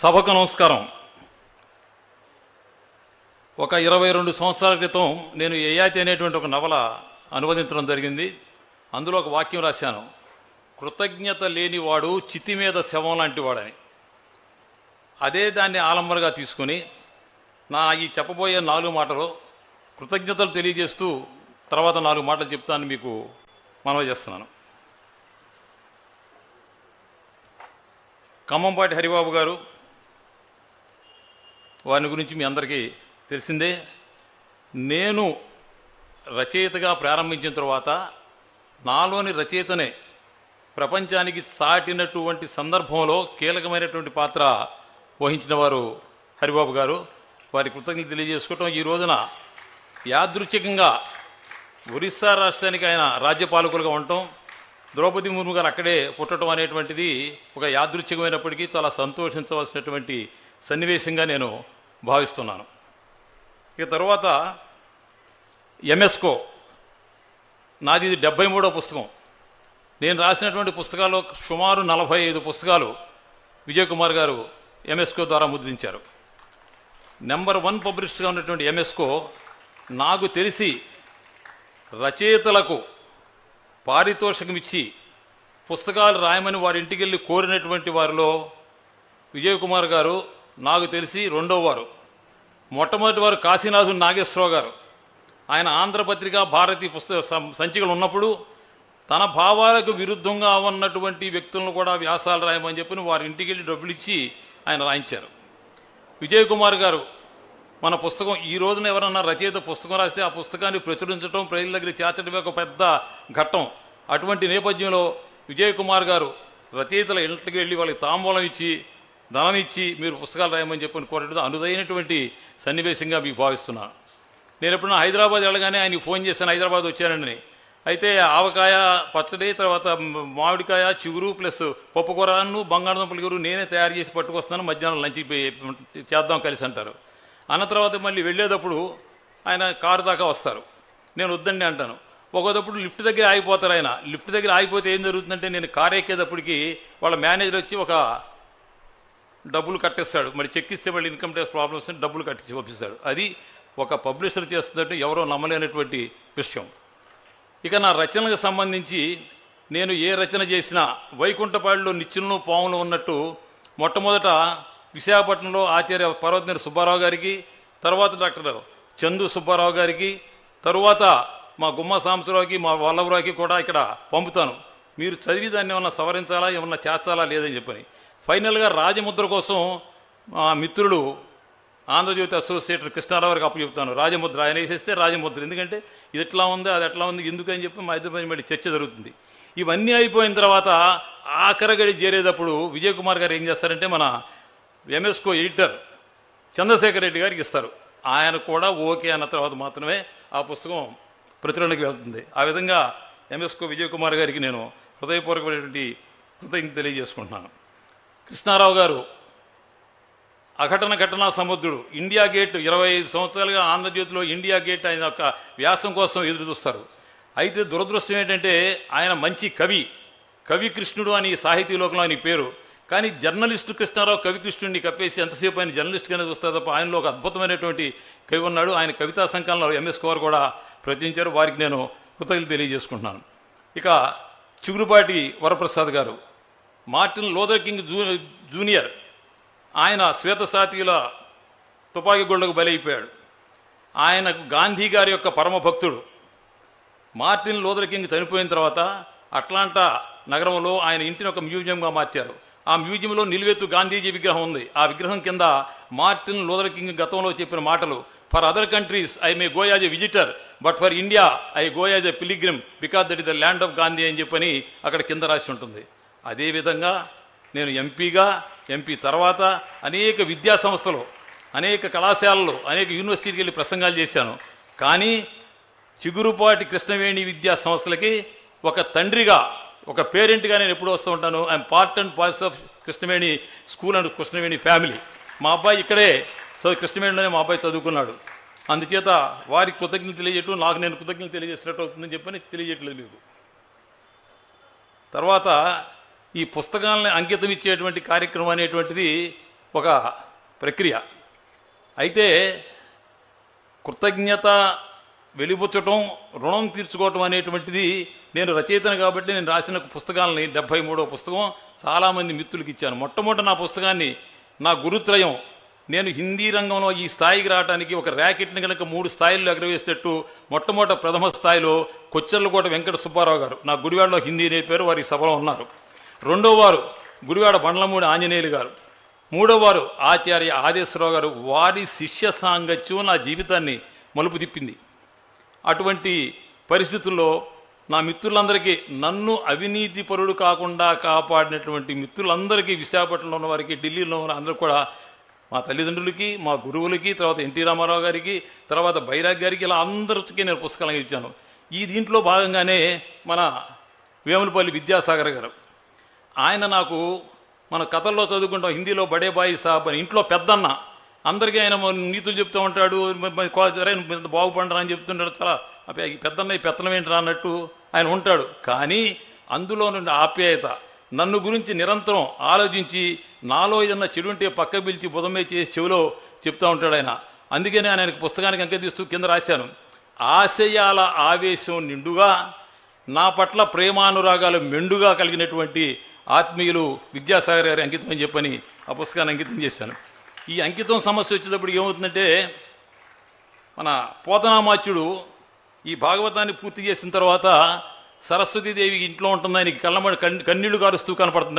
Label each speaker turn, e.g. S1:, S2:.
S1: సభకు నమస్కారం. ఒక ఇరవై రెండు సంవత్సరాల క్రితం నేను ఏయాతి అనేటువంటి ఒక నవల అనువదించడం జరిగింది. అందులో ఒక వాక్యం రాశాను. కృతజ్ఞత లేనివాడు చితి మీద శవం లాంటి వాడని. అదే దాన్ని ఆలంబరగా తీసుకుని నా ఈ చెప్పబోయే నాలుగు మాటలు కృతజ్ఞతలు తెలియజేస్తూ తర్వాత నాలుగు మాటలు చెప్తాను మీకు మనవి చేస్తున్నాను. ఖమ్మంపాటి హరిబాబు గారు వారిని గురించి మీ అందరికీ తెలిసిందే. నేను రచయితగా ప్రారంభించిన తర్వాత నాలోని రచయితనే ప్రపంచానికి చాటినటువంటి సందర్భంలో కీలకమైనటువంటి పాత్ర వహించిన వారు హరిబాబు గారు. వారి కృతజ్ఞత తెలియజేసుకోవటం ఈ రోజున యాదృచ్ఛికంగా ఒరిస్సా రాష్ట్రానికి ఆయన రాజ్యపాలకులుగా ఉండటం ద్రౌపది ముర్ము గారు అక్కడే పుట్టడం అనేటువంటిది ఒక యాదృచ్ఛికమైనప్పటికీ చాలా సంతోషించవలసినటువంటి సన్నివేశంగా నేను భావిస్తున్నాను. ఇక తర్వాత ఎంఎస్కో నాది ఇది డెబ్బై మూడో పుస్తకం. నేను రాసినటువంటి పుస్తకాల్లో సుమారు నలభై ఐదు పుస్తకాలు విజయ్ కుమార్ గారు ఎంఎస్కో ద్వారా ముద్రించారు. నెంబర్ వన్ పబ్లిష్గా ఉన్నటువంటి ఎంఎస్కో నాకు తెలిసి రచయితలకు పారితోషికం ఇచ్చి పుస్తకాలు రాయమని వారి ఇంటికి వెళ్ళి కోరినటువంటి వారిలో విజయ్ కుమార్ గారు నాకు తెలిసి రెండో వారు. మొట్టమొదటి వారు కాశీనాథు నాగేశ్వరరావు గారు. ఆయన ఆంధ్రపత్రిక భారతి పుస్తక సం- సంచికలు ఉన్నప్పుడు తన భావాలకు విరుద్ధంగా ఉన్నటువంటి వ్యక్తులను కూడా వ్యాసాలు రాయమని చెప్పి వారి ఇంటికి వెళ్ళి డబ్బులు ఇచ్చి ఆయన రాయించారు. విజయ్ కుమార్ గారు మన పుస్తకం ఈ రోజున ఎవరన్నా రచయిత పుస్తకం రాస్తే ఆ పుస్తకాన్ని ప్రచురించడం ప్రజల దగ్గర చేర్చడమే ఒక పెద్ద ఘట్టం. అటువంటి నేపథ్యంలో విజయ్ కుమార్ గారు రచయితల ఇంటికి వెళ్ళి వాళ్ళకి తాంబూలం ఇచ్చి ధనం ఇచ్చి మీరు పుస్తకాలు రాయమని చెప్పని కోరడం అనుదైనటువంటి సన్నివేశంగా మీకు భావిస్తున్నాను నేను ఎప్పుడన్నా హైదరాబాద్ వెళ్ళగానే ఆయనకి ఫోన్ చేశాను హైదరాబాద్ వచ్చానని అయితే ఆవకాయ పచ్చడి తర్వాత మామిడికాయ చిగురు ప్లస్ పప్పుకూరను బంగాళదుంపల గురు నేనే తయారు చేసి పట్టుకొస్తాను మధ్యాహ్నం లంచ్ చేద్దాం కలిసి అంటారు. అన్న తర్వాత మళ్ళీ వెళ్ళేటప్పుడు ఆయన కారు దాకా వస్తారు. నేను వద్దండి అంటాను. ఒకటప్పుడు లిఫ్ట్ దగ్గర ఆగిపోతారు ఆయన. లిఫ్ట్ దగ్గర ఆగిపోతే ఏం జరుగుతుందంటే నేను కారు ఎక్కేటప్పటికి వాళ్ళ మేనేజర్ వచ్చి ఒక డబ్బులు కట్టేస్తాడు. మరి చెక్ ఇస్తే మళ్ళీ ఇన్కమ్ ట్యాక్స్ ప్రాబ్లమ్స్ డబ్బులు కట్టించి పంపిస్తాడు. అది ఒక పబ్లిషర్ చేస్తుందంటే ఎవరో నమ్మలేనటువంటి విషయం. ఇక నా రచనలకు సంబంధించి నేను ఏ రచన చేసినా వైకుంఠపాడిలో నిచ్చెనలు పాములు ఉన్నట్టు మొట్టమొదట విశాఖపట్నంలో ఆచార్య పర్వతనేని సుబ్బారావు గారికి తర్వాత డాక్టర్ చందు సుబ్బారావు గారికి తరువాత మా గుమ్మ సాంబశివరావుకి మా వల్లభరావుకి కూడా ఇక్కడ పంపుతాను. మీరు చదివి దాన్ని ఏమన్నా సవరించాలా ఏమన్నా చేర్చాలా లేదని చెప్పని. ఫైనల్గా రాజముద్ర కోసం మా మిత్రులు ఆంధ్రజ్యోతి అసోసియేటర్ కృష్ణారావు గారికి అప్పు చెప్తాను. రాజముద్ర ఆయన వేసేస్తే రాజముద్ర. ఎందుకంటే ఇది ఎట్లా ఉంది అది ఎట్లా ఉంది ఎందుకని చెప్పి మా ఇద్దరి మధ్య మళ్ళీ చర్చ జరుగుతుంది. ఇవన్నీ అయిపోయిన తర్వాత ఆఖరగడి చేరేటప్పుడు విజయ్ కుమార్ గారు ఏం చేస్తారంటే మన ఎంఎస్కో ఎడిటర్ చంద్రశేఖర్ రెడ్డి గారికి ఇస్తారు. ఆయన కూడా ఓకే అన్న తర్వాత మాత్రమే ఆ పుస్తకం ప్రచురణకి వెళ్తుంది. ఆ విధంగా ఎంఎస్కో విజయ్ కుమార్ గారికి నేను హృదయపూర్వకమైనటువంటి కృతజ్ఞత తెలియజేసుకుంటున్నాను. కృష్ణారావు గారు అఘటన ఘటనా సముద్రుడు ఇండియా గేట్ ఇరవై ఐదు సంవత్సరాలుగా ఆంధ్రజ్యోతిలో ఇండియా గేట్ ఆయన యొక్క వ్యాసం కోసం ఎదురు చూస్తారు. అయితే దురదృష్టం ఏంటంటే ఆయన మంచి కవి కవి కృష్ణుడు అని సాహితీ లోకంలో ఆయన పేరు. కానీ జర్నలిస్టు కృష్ణారావు కవి కృష్ణుడిని కప్పేసి ఎంతసేపు ఆయన జర్నలిస్ట్గానే చూస్తారు తప్ప ఆయనలో ఒక అద్భుతమైనటువంటి కవి ఉన్నాడు. ఆయన కవితా సంకలనంలో ఎంఎస్ కుమార్ కూడా ప్రచురించారు. వారికి నేను కృతజ్ఞతలు తెలియజేసుకుంటున్నాను. ఇక చిగురుపాటి వరప్రసాద్ గారు మార్టిన్ లోదర్ కింగ్ జూ జూనియర్. ఆయన శ్వేతసాతీల తుపాకీ గుళ్ళకు బలైపోయాడు. ఆయనకు గాంధీ గారి యొక్క పరమ భక్తుడు. మార్టిన్ లోదర్ కింగ్ చనిపోయిన తర్వాత అట్లాంటా నగరంలో ఆయన ఇంటిని ఒక మ్యూజియంగా మార్చారు. ఆ మ్యూజియంలో నిలువెత్తు గాంధీజీ విగ్రహం ఉంది. ఆ విగ్రహం కింద మార్టిన్ లోదర్ కింగ్ గతంలో చెప్పిన మాటలు for other countries I may go as a visitor but for India I go as a pilgrim because that is the land of Gandhi అని చెప్పని అక్కడ కింద రాసి ఉంటుంది. అదేవిధంగా నేను ఎంపీగా ఎంపీ తర్వాత అనేక విద్యా సంస్థలు అనేక కళాశాలలు అనేక యూనివర్సిటీకి వెళ్ళి ప్రసంగాలు చేశాను. కానీ చిగురుపాటి కృష్ణవేణి విద్యా సంస్థలకి ఒక తండ్రిగా ఒక పేరెంట్గా నేను ఎప్పుడు వస్తూ ఉంటాను? I'm part and parts of Krishnaveni school and Krishnaveni family. మా అబ్బాయి ఇక్కడే చదువు కృష్ణవేణిలోనే మా అబ్బాయి చదువుకున్నాడు. అందుచేత వారికి కృతజ్ఞత తెలియజేయటం నాకు నేను కృతజ్ఞత తెలియజేసినట్టు అవుతుందని చెప్పని తెలియజేయట్లేదు మీకు. తర్వాత ఈ పుస్తకాలని అంకితం ఇచ్చేటువంటి కార్యక్రమం అనేటువంటిది ఒక ప్రక్రియ. అయితే కృతజ్ఞత వెలిబుచ్చటం రుణం తీర్చుకోవటం అనేటువంటిది నేను రచయితను కాబట్టి నేను రాసిన పుస్తకాలని డెబ్బై మూడో పుస్తకం చాలామంది మిత్రులకు ఇచ్చాను. మొట్టమొదటి నా పుస్తకాన్ని నా గురుత్రయం. నేను హిందీ రంగంలో ఈ స్థాయికి రావడానికి ఒక ర్యాకెట్ని కనుక మూడు స్థాయిల్లో ఎగరవేసేటట్టు మొట్టమొదటి ప్రథమ స్థాయిలో కొచ్చెర్లకోట వెంకట సుబ్బారావు గారు నా గుడివాడలో హిందీ నేర్పారు వారి సభలో ఉన్నారు. రెండో వారు గుడివాడ బండ్లమూడి ఆంజనేయులు గారు. మూడో వారు ఆచార్య ఆదేశ్వరరావు గారు వారి శిష్య సాంగత్యం నా జీవితాన్ని మలుపు తిప్పింది. అటువంటి పరిస్థితుల్లో నా మిత్రులందరికీ నన్ను అవినీతి పరుడు కాకుండా కాపాడినటువంటి మిత్రులందరికీ విశాఖపట్నంలో ఉన్న వారికి ఢిల్లీలో ఉన్న అందరూ కూడా మా తల్లిదండ్రులకి మా గురువులకి తర్వాత ఎన్టీ రామారావు గారికి తర్వాత బైరాగ్ గారికి ఇలా అందరికీ నేను పుస్తకాలు ఇచ్చాను. ఈ దీంట్లో భాగంగానే మన వేములపల్లి విద్యాసాగర్ గారు ఆయన నాకు మన కథల్లో చదువుకుంటాం హిందీలో బడే బాయి సాబ్ అని ఇంట్లో పెద్దన్న. అందరికీ ఆయన నీతులు చెప్తూ ఉంటాడు బాగుపడరా అని చెప్తుంటాడు చాలా పెద్దన్న ఈ పెత్తనం ఏంటి అన్నట్టు ఆయన ఉంటాడు. కానీ అందులో నుండి ఆప్యాయత నన్ను గురించి నిరంతరం ఆలోచించి నాలో ఏదన్నా చెడు ఉంటే పక్క పిలిచి బుధమే చేసి చెవిలో చెప్తూ ఉంటాడు ఆయన. అందుకనే ఆయనకు పుస్తకానికి అంకెతీస్తూ కింద రాశాను. ఆశయాల ఆవేశం నిండుగా నా పట్ల ప్రేమానురాగాలు మెండుగా కలిగినటువంటి ఆత్మీయులు విద్యాసాగర్ గారి అంకితం అని చెప్పని ఆ పుస్తకాన్ని అంకితం చేశాను. ఈ అంకితం సమస్య వచ్చేటప్పుడు ఏమవుతుందంటే మన పోతనామాచ్యుడు ఈ భాగవతాన్ని పూర్తి చేసిన తర్వాత సరస్వతీదేవి ఇంట్లో ఉంటుంది ఆయనకి కళ్ళమడి కన్నీళ్ళు కారుస్తూ కనపడుతుంది.